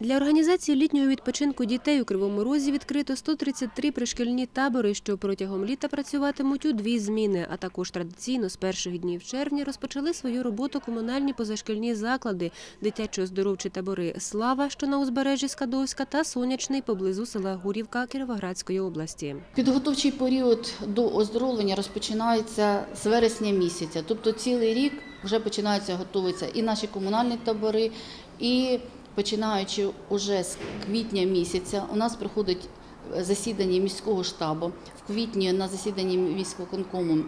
Для організації літнього відпочинку дітей у Кривому Розі відкрито 133 пришкільні табори, що протягом літа працюватимуть у дві зміни. А також традиційно з перших днів червня розпочали свою роботу комунальні позашкільні заклади, дитячо-оздоровчі табори «Слава», що на узбережжі Скадовська, та «Сонячний» поблизу села Гурівка Кіровоградської області. Підготовчий період до оздоровлення розпочинається з вересня місяця, тобто цілий рік вже починаються готуватися і наші комунальні табори, і починаючи уже з квітня місяця, у нас проходить засідання міського штабу. В квітні на засіданні міськвиконкому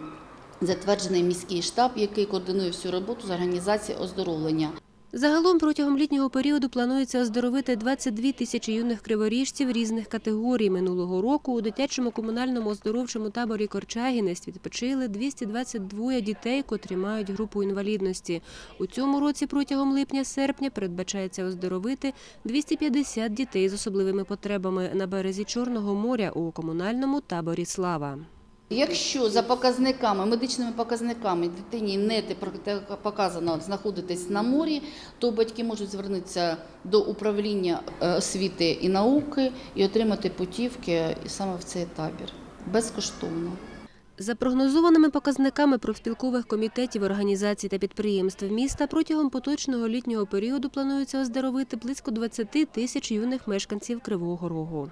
затверджений міський штаб, який координує всю роботу з організації оздоровлення. Загалом протягом літнього періоду планується оздоровити 22 тисячі юних криворіжців різних категорій. Минулого року у дитячому комунальному оздоровчому таборі Корчагінець відпочили 222 дітей, котрі мають групу інвалідності. У цьому році протягом липня-серпня передбачається оздоровити 250 дітей з особливими потребами на березі Чорного моря у комунальному таборі Слава. Якщо за показниками, медичними показниками дитині не показано знаходитись на морі, то батьки можуть звернутися до управління е, освіти і науки і отримати путівки саме в цей табір безкоштовно. За прогнозованими показниками профспілкових комітетів, організацій та підприємств міста протягом поточного літнього періоду планується оздоровити близько 20 тисяч юних мешканців Кривого Рогу.